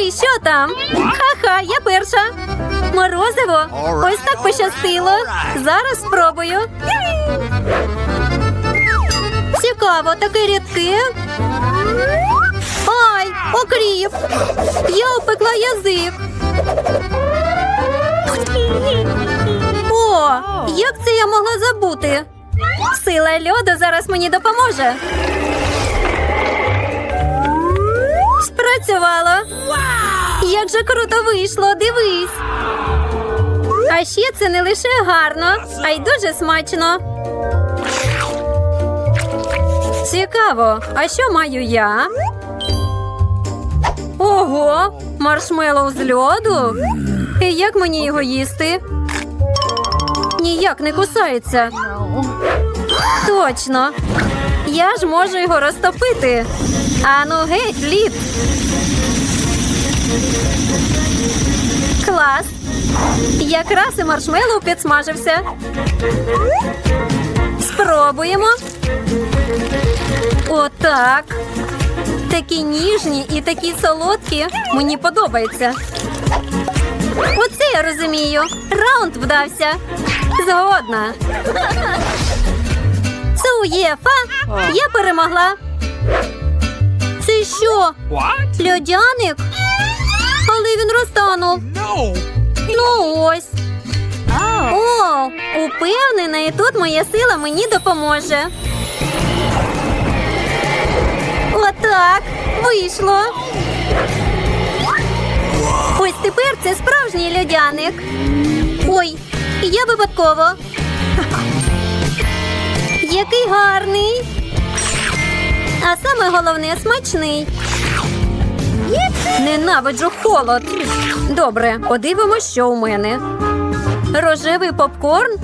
Дивись, що там. Ха-ха, я перша. Морозиво. Ось так пощастило. Зараз спробую. Цікаво, таке рідке. Ай, окріп. Я опекла язик. О, як це я могла забути? Сила льоду зараз мені допоможе. Спрацювало. Як же круто вийшло, дивись. А ще це не лише гарно, а й дуже смачно. Цікаво, а що маю я? Ого, маршмеллоу з льоду. І як мені його їсти? Ніяк не кусається. Точно. Я ж можу його розтопити. Ану геть, лід. Клас. Якраз і маршмеллоу підсмажився. Спробуємо. Отак. Такі ніжні і такі солодкі. Мені подобається. Оце я розумію. Раунд вдався. Згодна. Суєфа, я перемогла. Що? What? Льодяник? Але він розтанув. No. Ну ось. О, упевнена, і тут моя сила мені допоможе. Отак. Вийшло. Ось тепер це справжній льодяник. Ой, я випадково. Який гарний. А саме головне смачний. Ненавиджу холод. Добре, подивимось, що у мене. Рожевий попкорн?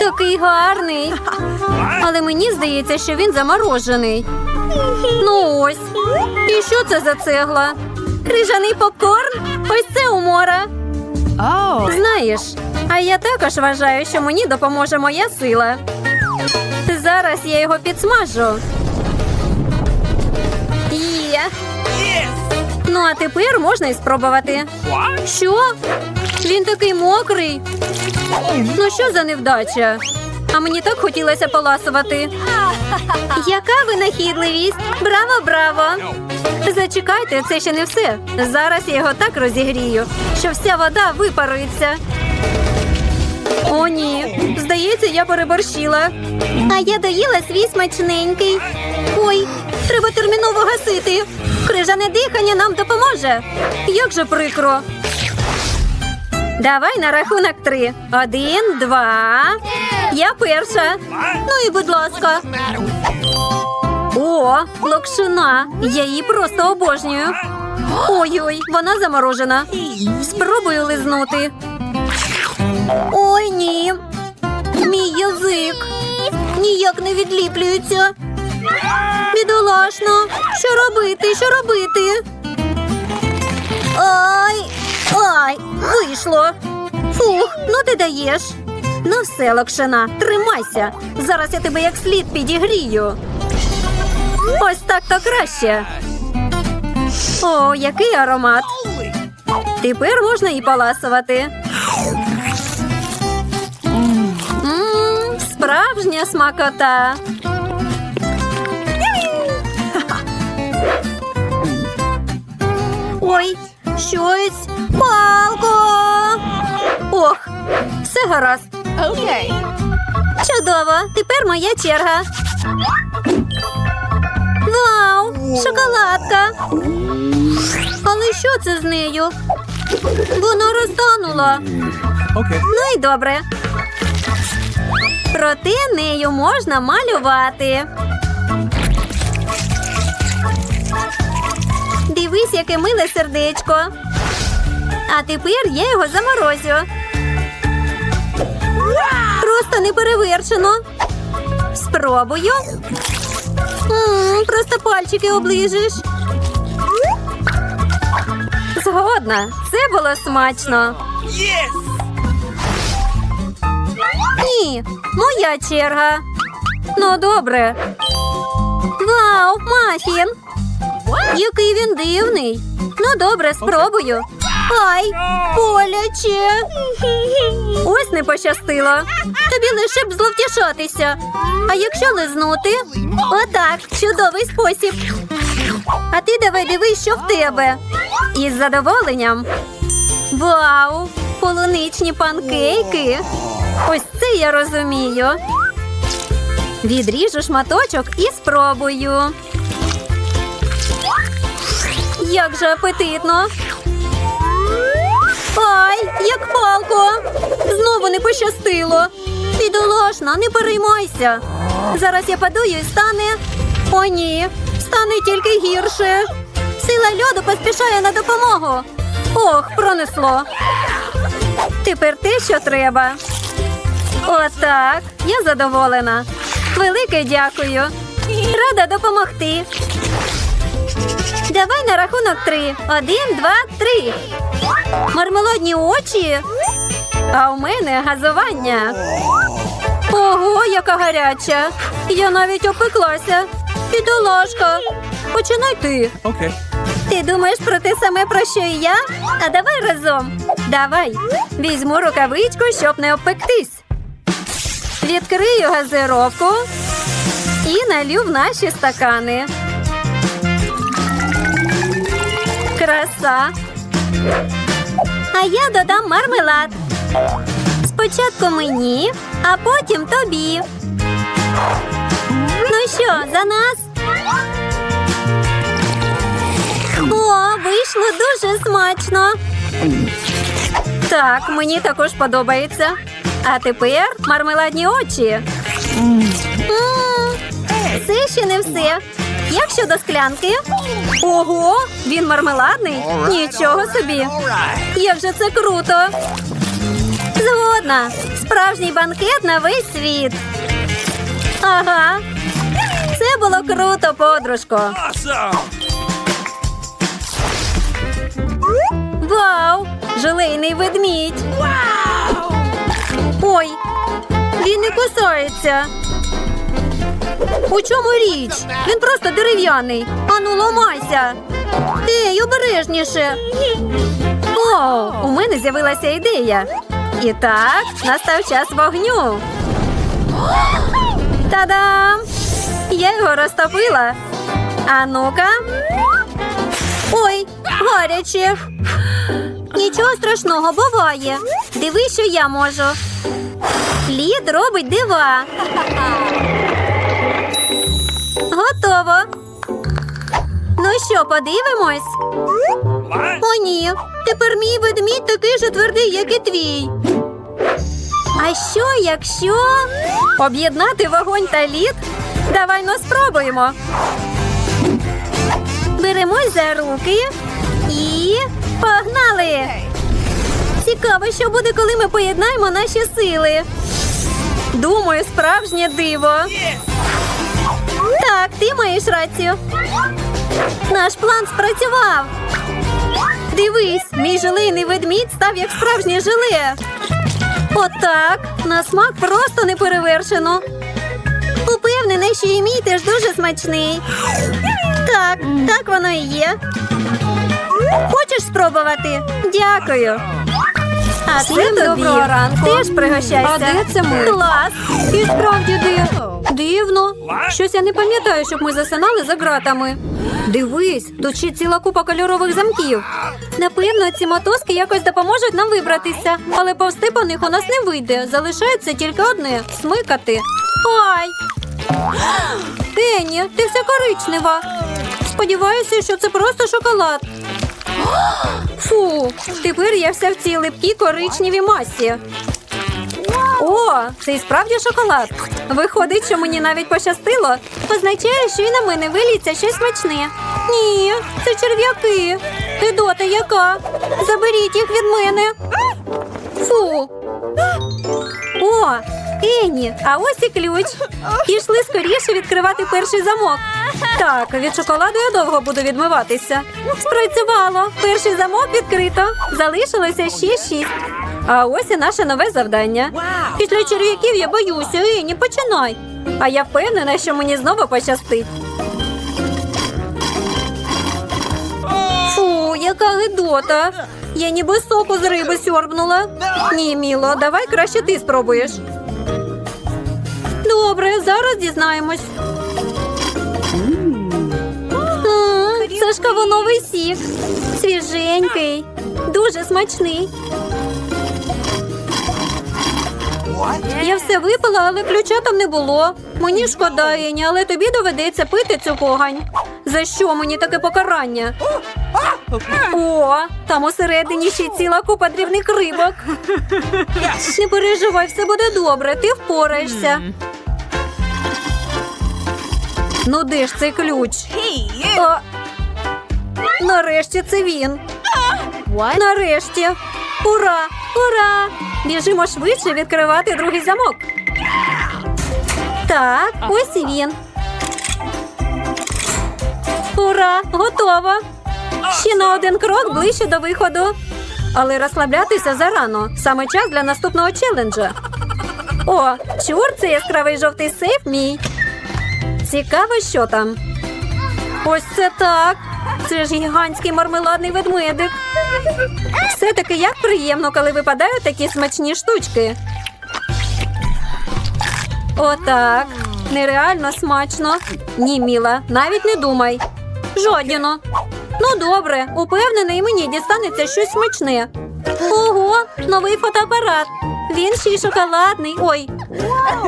Такий гарний. Але мені здається, що він заморожений. Ну ось. І що це за цегла? Крижаний попкорн? Ось це умора. Oh. Знаєш, а я також вважаю, що мені допоможе моя сила. Зараз я його підсмажу. Ну, а тепер можна і спробувати. Що? Він такий мокрий. Ну що за невдача? А мені так хотілося поласувати. Яка винахідливість? Браво, браво! Зачекайте, це ще не все. Зараз я його так розігрію, що вся вода випарується. О, ні. Здається, я переборщила. А я доїла свій смачненький. Ой, треба терміново гасити. Крижане дихання нам допоможе. Як же прикро. Давай на рахунок три. Один, два. Я перша. Ну і будь ласка. О, локшина. Я її просто обожнюю. Ой-ой, вона заморожена. Спробую лизнути. Ой, ні. Мій язик. Ніяк не відліплюється. Бідолашно. Що робити? Що робити? Ай, ай, вийшло. Фух, ну ти даєш. Ну все, локшина, тримайся. Зараз я тебе як слід підігрію. Ось так то краще. О, який аромат. Тепер можна і поласувати. Мм, справжня смакота. Ой, щось. Палко. Ох, все гаразд. Okay. Чудово, тепер моя черга. Вау, шоколадка. Але що це з нею? Вона розтанула. Okay. Ну і добре. Проте нею можна малювати. Дивись, яке миле сердечко. А тепер я його заморозю. Просто неперевершено. Спробую. М, просто пальчики оближиш. Згодна, це було смачно. Ні, моя черга. Ну, добре. Вау, мафін. Який він дивний. Ну, добре, спробую. Ай, боляче. Ось не пощастило. Тобі лише б зловтішатися. А якщо лизнути? Отак, чудовий спосіб. А ти давай дивись, що в тебе. Із задоволенням. Вау! Полуничні панкейки. Ось це я розумію. Відріжу шматочок і спробую. Як же апетитно. Ай, як палко. Знову не пощастило. Бідолашна, не переймайся. Зараз я падаю і стане. О, ні, стане тільки гірше. Сила льоду поспішає на допомогу. Ох, пронесло. Тепер те, що треба. Отак. Я задоволена. Велике дякую. Рада допомогти. Давай на рахунок три. Один, два, три. Мармеладні очі. А у мене газування. Ого, яка гаряча. Я навіть опеклася. Бідолашка. Починай ти. Okay. Ти думаєш про те саме, про що і я? А давай разом. Давай. Візьму рукавичку, щоб не обпектись. Відкрию газировку і налю в наші стакани. Краса. А я додам мармелад. Спочатку мені, а потім тобі. Ну що, за нас? О, вийшло дуже смачно. Так, мені також подобається. А тепер мармеладні очі. М, Це ще не все. Як щодо склянки? Ого, він мармеладний? Нічого собі. Як же це круто. Згодна. Справжній банкет на весь світ. Ага. Це було круто, подружко. Вау! Желейний ведмідь. Ой, він не кусається. У чому річ? Він просто дерев'яний. Ану, ламайся. Ей, обережніше. О, у мене з'явилася ідея. І так, настав час вогню. Та-дам! Я його розтопила. А ну-ка. Ой, гаряче. Нічого страшного буває. Диви, що я можу. Лід робить дива. Готово. Ну що, подивимось? О, ні. Тепер мій ведмідь такий же твердий, як і твій. А що, якщо об'єднати вогонь та лід? Давай ну спробуємо. Беремось за руки і погнали! Цікаво, що буде, коли ми поєднаємо наші сили. Думаю, справжнє диво. Так, ти маєш рацію. Наш план спрацював. Дивись, мій желейний ведмідь став як справжнє желе. Отак, на смак просто не перевершено. Упевнений, що і мій теж дуже смачний. Так, так воно і є. Хочеш спробувати? Дякую. А тобі. доброго ранку. Теж пригощайся. А де це ми? Клас. І справді дивно. Дивно. Щось я не пам'ятаю, щоб ми засинали за ґратами. Дивись, тут ще ціла купа кольорових замків. Напевно, ці мотузки якось допоможуть нам вибратися, але повсти по них у нас не вийде. Залишається тільки одне смикати. Ай! Ені, ти вся коричнева. Сподіваюся, що це просто шоколад. Фу, тепер я вся в цій липкій коричневій масі. О, це і справді шоколад. Виходить, що мені навіть пощастило. Означає, що і на мене виліться щось смачне. Ні, це черв'яки. Гидота яка? Заберіть їх від мене. Фу. О, Ені, а ось і ключ. Пішли скоріше відкривати перший замок. Так, від шоколаду я довго буду відмиватися. Спрацювало. Перший замок відкрито. Залишилося ще шість. А ось і наше нове завдання. Після черв'яків я боюся. Ені, починай. А я впевнена, що мені знову пощастить. Фу, Яка гидота. Я ніби соку з риби сьорбнула. Ні, Міло, давай краще ти спробуєш. Добре, зараз дізнаємось. Це ж кавуновий сік. Свіженький, дуже смачний. Я все випила, але ключа там не було. Мені шкода, Ені, але тобі доведеться пити цю погань. За що мені таке покарання? О, там усередині ще ціла купа дрібних рибок. Не переживай, все буде добре, ти впораєшся. Ну де ж цей ключ? А, нарешті це він. What? Нарешті. Ура! Ура! Біжимо швидше відкривати другий замок. Так, ось і він. Ура! Готово! Ще на один крок ближче до виходу. Але розслаблятися зарано. Саме час для наступного челенджа. О, чур, це яскравий жовтий сейф мій. Цікаво, що там. Ось це так. Це ж гігантський мармеладний ведмедик. Все-таки як приємно, коли випадають такі смачні штучки. Отак. Нереально смачно. Ні, Міла, навіть не думай. Жодіно. Ну добре, упевнений, мені дістанеться щось смачне. Ого, новий фотоапарат. Він ще й шоколадний. Ой.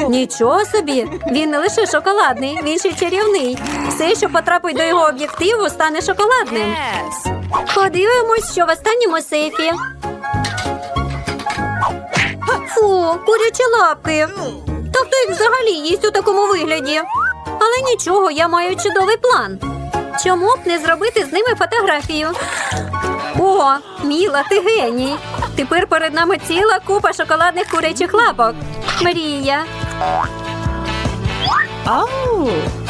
Нічого собі. Він не лише шоколадний, він ще й чарівний. Все, що потрапить до його об'єктиву, стане шоколадним. Подивимось, що в останньому сейфі. Фу, курячі лапки. Та хто їх взагалі їсть у такому вигляді? Але нічого, я маю чудовий план. Чому б не зробити з ними фотографію? О, Міла, ти геній. Тепер перед нами ціла купа шоколадних курячих лапок. Мрія.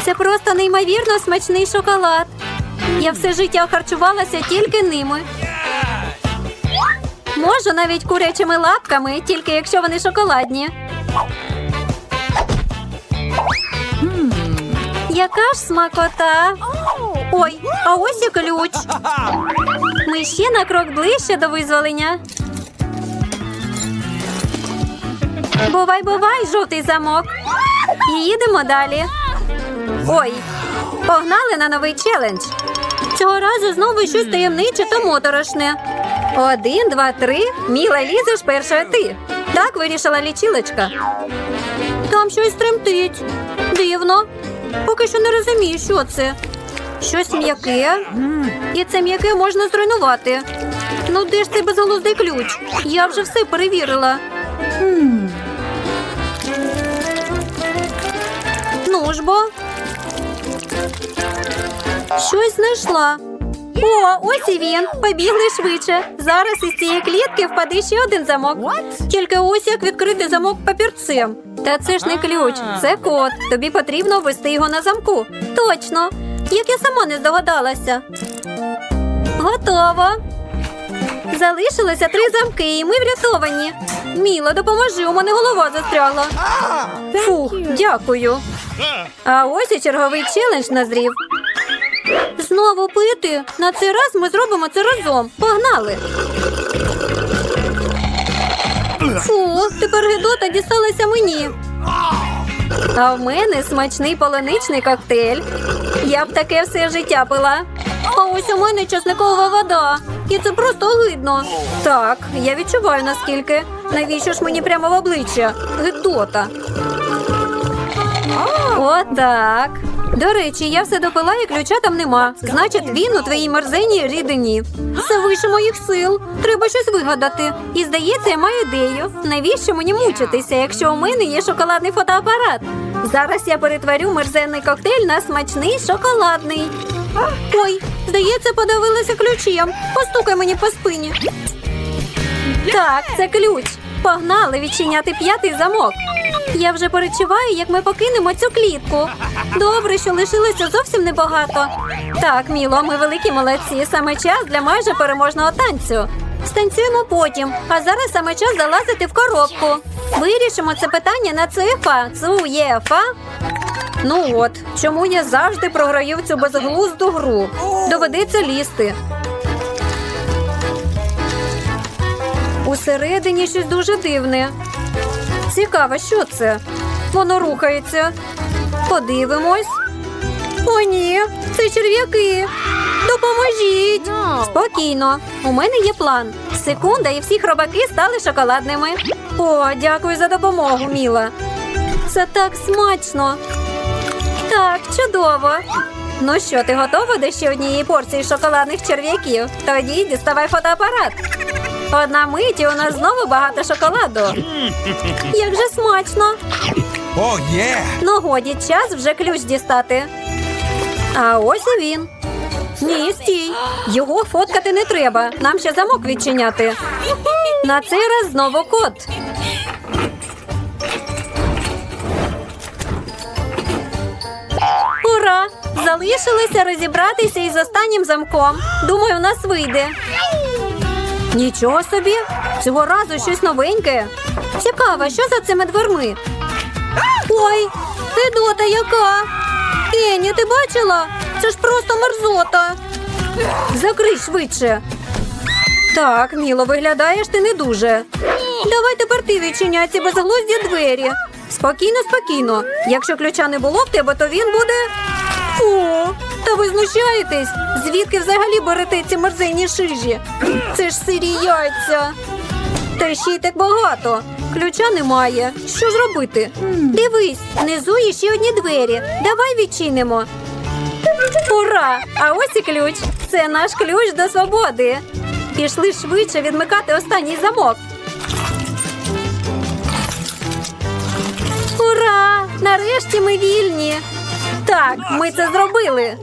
Це просто неймовірно смачний шоколад. Я все життя харчувалася тільки ними. Можу навіть курячими лапками, тільки якщо вони шоколадні. Яка ж смакота? Ой, а ось і ключ. Ми ще на крок ближче до визволення. Бувай, бувай, жовтий замок. І їдемо далі. Ой, погнали на новий челендж. Цього разу знову щось таємниче та моторошне. Один, два, три. Міла лізеш перша ти. Так вирішила лічилочка. Там щось тремтить. Дивно. Поки що не розумію, що це. Щось м'яке. І це м'яке можна зруйнувати. Ну де ж цей безголуздий ключ? Я вже все перевірила. Ну ж бо. Щось знайшла. О, ось і він. Побігли швидше. Зараз із цієї клітки впаде ще один замок. Тільки ось як відкрити замок папірцем. Та це ж не ключ, це код. Тобі потрібно ввести його на замку. Точно. Як я сама не здогадалася. Готово. Залишилося три замки, і ми врятовані. Міло, допоможи, у мене голова застрягла. Фух, дякую. А ось і черговий челендж назрів. Знову пити. На цей раз ми зробимо це разом. Погнали. Фу, тепер гидота дісталася мені. А в мене смачний полуничний коктейль. Я б таке все життя пила. А ось у мене чесникова вода. І це просто огидно. Так, я відчуваю наскільки. Навіщо ж мені прямо в обличчя? Гидота. Отак. До речі, я все допила і ключа там нема. Значить, він у твоїй мерзеній рідині. Це вище моїх сил. Треба щось вигадати. І здається, я маю ідею. Навіщо мені мучитися, якщо у мене є шоколадний фотоапарат? Зараз я перетворю мерзенний коктейль на смачний шоколадний. Ой, здається, подавилася ключем. Постукай мені по спині. Так, це ключ. Погнали відчиняти п'ятий замок. Я вже перечуваю, як ми покинемо цю клітку. Добре, що лишилося зовсім небагато. Так, Міло, ми великі молодці. Саме час для майже переможного танцю. Станцюємо потім, а зараз саме час залазити в коробку. Вирішимо це питання на ЦФА. ЦУЄФА. Ну от, чому я завжди програю в цю безглузду гру. Доведеться лізти. Усередині щось дуже дивне. Цікаво, що це? Воно рухається. Подивимось. О, ні, це черв'яки. Допоможіть. Спокійно, у мене є план. Секунда, і всі хробаки стали шоколадними. О, дякую за допомогу, Міла. Це так смачно. Так, чудово. Ну що, ти готова до ще однієї порції шоколадних черв'яків? Тоді діставай фотоапарат. Одна мить і у нас знову багато шоколаду. Як же смачно! Oh, yeah. Ну годі, час вже ключ дістати. А ось і він. Ні, стій. Його фоткати не треба. Нам ще замок відчиняти. На цей раз знову код. Ура! Залишилося розібратися із останнім замком. Думаю, у нас вийде. Нічого собі. Цього разу щось новеньке. Цікаво, що за цими дверми? Ой, Федота яка? Ені, ти бачила? Це ж просто мерзота. Закрий швидше. Так, Міло, виглядаєш ти не дуже. Давай тепер ти відчиняй ці безглузді двері. Спокійно, спокійно. Якщо ключа не було в тебе, то він буде. Фу, та ви знущаєтесь? Звідки взагалі берете ці мерзенні шижі? Це ж сирі яйця. Та ще й так багато. Ключа немає. Що ж робити? Дивись, внизу є ще одні двері. Давай відчинимо. Ура! А ось і ключ. Це наш ключ до свободи. Пішли швидше відмикати останній замок. Ура! Нарешті ми вільні. Так, ми це зробили.